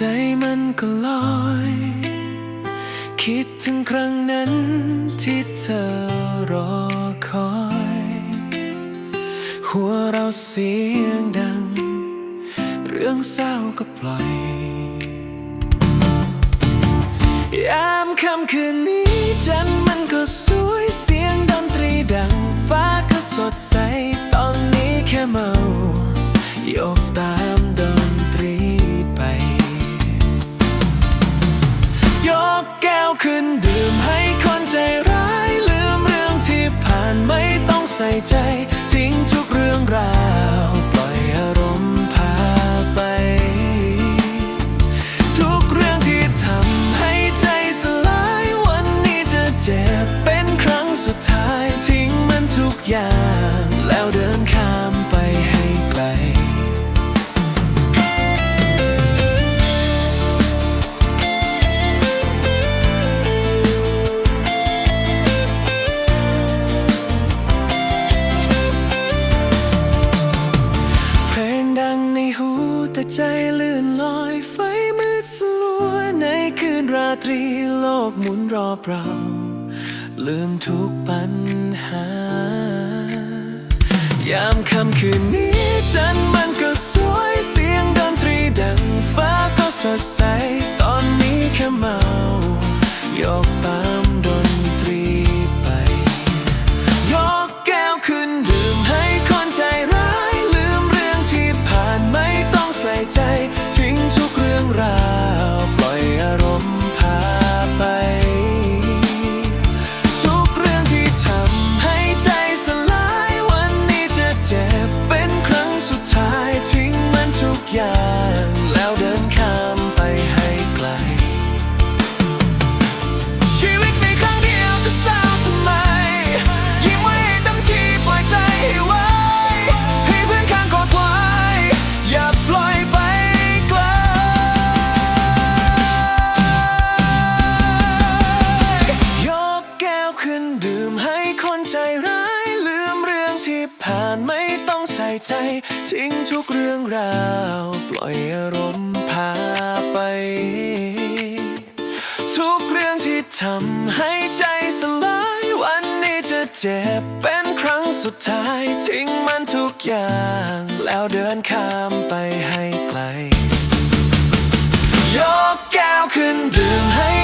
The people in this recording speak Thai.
ใจมันก็ลอย คิดถึงครั้งนั้นที่เธอรอคอย หัวเราเสียงดัง เรื่องเศร้าก็ปล่อย ยามค่ำคืนนี้จัน ใส่ใจ ตรีโลกหมุนรอบเรา ลืมทุกปัญหา ยามค่ำคืนนี้จันมันก็สวยเสียงดนตรีดังฟ้าก็สดใส ตอนนี้แค่เมาโยกตามดนตรีไปยกแก้วขึ้นดื่มให้คนใจร้าย ลืมเรื่องที่ผ่านไม่ต้องใส่ใจ ทิ้งทุกเรื่องราว มให้คนใจร้าย ลืมเรื่องที่ผ่านไม่ต้องใส่ใจ ทิ้งทุกเรื่องราว ปล่อยอารมณ์พาไป ทุกเรื่องที่ทำให้ใจสลาย วันนี้จะเจ็บเป็นครั้งสุดท้าย ทิ้งมันทุกอย่าง แล้วเดินข้ามไปให้ไกล ยกแก้วขึ้นดื่มให้